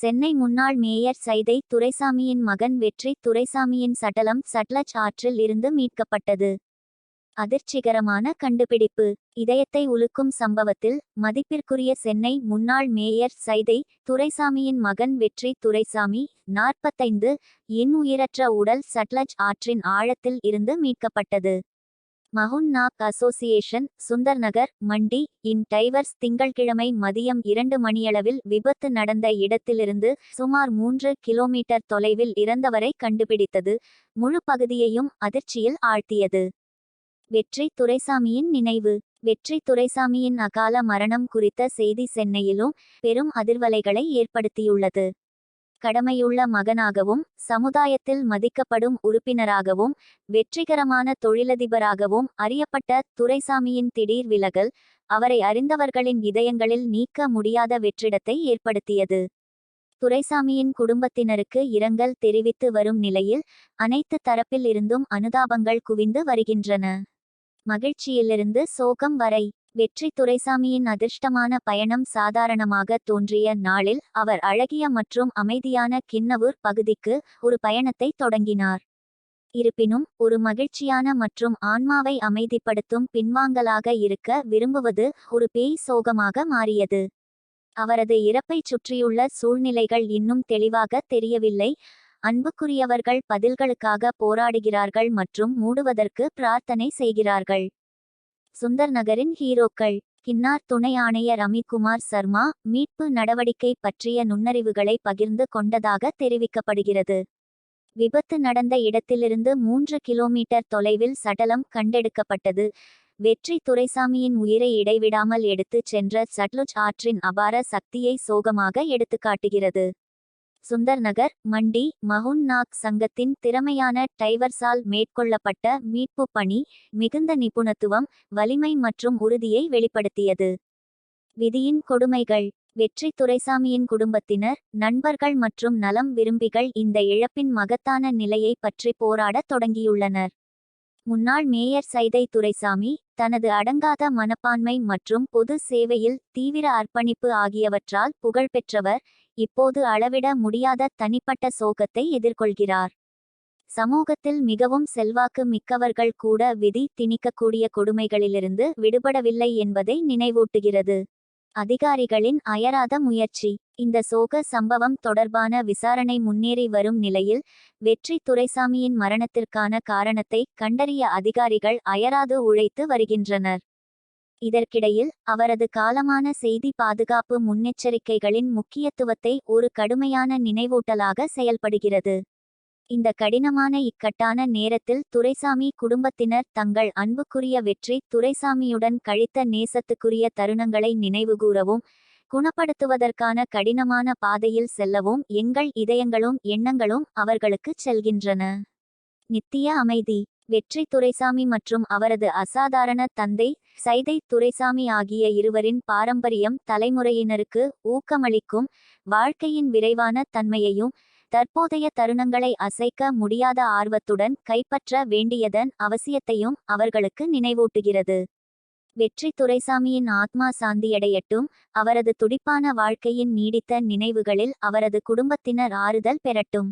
சென்னை முன்னாள் மேயர் சைதை துரைசாமியின் மகன் வெற்றி துரைசாமியின் சடலம் சட்லஜ் ஆற்றில் இருந்து மீட்கப்பட்டது. அதிர்ச்சிகரமான கண்டுபிடிப்பு. இதயத்தை உலுக்கும் சம்பவத்தில் மதிப்பிற்குரிய சென்னை முன்னாள் மேயர் சைதை துரைசாமியின் மகன் வெற்றி துரைசாமி நாற்பத்தைந்து இன் உயிரற்ற உடல் சட்லஜ் ஆற்றின் ஆழத்தில் இருந்து மீட்கப்பட்டது. மஹுன் நாக் அசோசியேஷன் சுந்தர் நகர் மண்டி இன் டைவர்ஸ் திங்கள்கிழமை மதியம் இரண்டு மணியளவில் விபத்து நடந்த இடத்திலிருந்து சுமார் மூன்று கிலோமீட்டர் தொலைவில் இறந்தவரை கண்டுபிடித்தது முழு பகுதியையும் அதிர்ச்சியில் ஆழ்த்தியது. வெற்றி துரைசாமியின் நினைவு. வெற்றி துரைசாமியின் அகால மரணம் குறித்த செய்தி சென்னையிலும் பெரும் அதிர்வலைகளை ஏற்படுத்தியுள்ளது. கடமையுள்ள மகனாகவும் சமுதாயத்தில் மதிக்கப்படும் உறுப்பினராகவும் வெற்றிகரமான தொழிலதிபராகவும் அறியப்பட்ட துரைசாமியின் திடீர் விலகல் அவரை அறிந்தவர்களின் இதயங்களில் நீக்க முடியாத வெற்றிடத்தை ஏற்படுத்தியது. துரைசாமியின் குடும்பத்தினருக்கு இரங்கல் தெரிவித்து வரும் நிலையில் அனைத்து தரப்பில் இருந்தும் அனுதாபங்கள் குவிந்து வருகின்றன. மகிழ்ச்சியிலிருந்து சோகம் வரை வெற்றி துரைசாமியின் அதிர்ஷ்டமான பயணம் சாதாரணமாக தோன்றிய நாளில் அவர் அழகிய மற்றும் அமைதியான கிண்ணவூர் பகுதிக்கு ஒரு பயணத்தை தொடங்கினார். இருப்பினும் ஒரு மகிழ்ச்சியான மற்றும் ஆன்மாவை அமைதிப்படுத்தும் பின்வாங்கலாக இருக்க விரும்புவது ஒரு பேய் சோகமாக மாறியது. அவரது இறப்பைச் சுற்றியுள்ள சூழ்நிலைகள் இன்னும் தெளிவாக தெரியவில்லை. அன்புக்குரியவர்கள் பதில்களுக்காக போராடுகிறார்கள் மற்றும் மூடுவதற்கு பிரார்த்தனை செய்கிறார்கள். சுந்தர் நகரின் ஹீரோக்கள். கின்னார் துணை ஆணையர் அமித்குமார் சர்மா மீட்பு நடவடிக்கை பற்றிய நுண்ணறிவுகளை பகிர்ந்து கொண்டதாக தெரிவிக்கப்படுகிறது. விபத்து நடந்த இடத்திலிருந்து மூன்று கிலோமீட்டர் தொலைவில் சடலம் கண்டெடுக்கப்பட்டது. வெற்றி துரைசாமியின் உயிரை இடைவிடாமல் எடுத்துச் சென்ற சட்லுஜ் ஆற்றின் அபார சக்தியை சோகமாக எடுத்துக்காட்டுகிறது. சுந்தர் நகர் மண்டி மஹுன் நாக் சங்கத்தின் திறமையான டைவர்ஸால் மேற்கொள்ளப்பட்ட மீட்பு பணி மிகுந்த நிபுணத்துவம் வலிமை மற்றும் உறுதியை வெளிப்படுத்தியது. விதியின் கொடுமைகள். வெற்றி துரைசாமியின் குடும்பத்தினர் நண்பர்கள் மற்றும் நலம் விரும்பிகள் இந்த இழப்பின் மகத்தான நிலையை பற்றி போராடத் தொடங்கியுள்ளனர். முன்னாள் மேயர் சைதை துரைசாமி தனது அடங்காத மனப்பான்மை மற்றும் பொது சேவையில் தீவிர அர்ப்பணிப்பு ஆகியவற்றால் புகழ்பெற்றவர் இப்போது அளவிட முடியாத தனிப்பட்ட சோகத்தை எதிர்கொள்கிறார். சமூகத்தில் மிகவும் செல்வாக்கு மிக்கவர்கள் கூட விதி திணிக்கக்கூடிய கொடுமைகளிலிருந்து விடுபடவில்லை என்பதை நினைவூட்டுகிறது. அதிகாரிகளின் அயராத முயற்சி. இந்த சோக சம்பவம் தொடர்பான விசாரணை முன்னேறி வரும் நிலையில் வெற்றி துரைசாமியின் மரணத்திற்கான காரணத்தை கண்டறிய அதிகாரிகள் அயராது உழைத்து வருகின்றனர். இதற்கிடையில் அவரது காலமான செய்தி பாதுகாப்பு முன்னெச்சரிக்கைகளின் முக்கியத்துவத்தை ஒரு கடுமையான நினைவூட்டலாக செயல்படுகிறது. இந்த கடினமான இக்கட்டான நேரத்தில் துரைசாமி குடும்பத்தினர் தங்கள் அன்புக்குரிய வெற்றி துரைசாமியுடன் கழித்த நேசத்துக்குரிய தருணங்களை நினைவுகூரவும் குணப்படுத்துவதற்கான கடினமான பாதையில் செல்லவும் எங்கள் இதயங்களும் எண்ணங்களும் அவர்களுக்குச் செல்கின்றன. நித்திய அமைதி. வெற்றி துரைசாமி மற்றும் அவரது அசாதாரண தந்தை சைதை துரைசாமி ஆகிய இருவரின் பாரம்பரியம் தலைமுறையினருக்கு ஊக்கமளிக்கும் வாழ்க்கையின் விரைவான தன்மையையும் தற்போதைய தருணங்களை அசைக்க முடியாத ஆர்வத்துடன் கைப்பற்ற வேண்டியதன் அவசியத்தையும் அவர்களுக்கு நினைவூட்டுகிறது. வெற்றி துரைசாமியின் ஆத்மா சாந்தியடையட்டும் அவரது துடிப்பான வாழ்க்கையின் நீடித்த நினைவுகளில் அவரது குடும்பத்தினர் ஆறுதல் பெறட்டும்.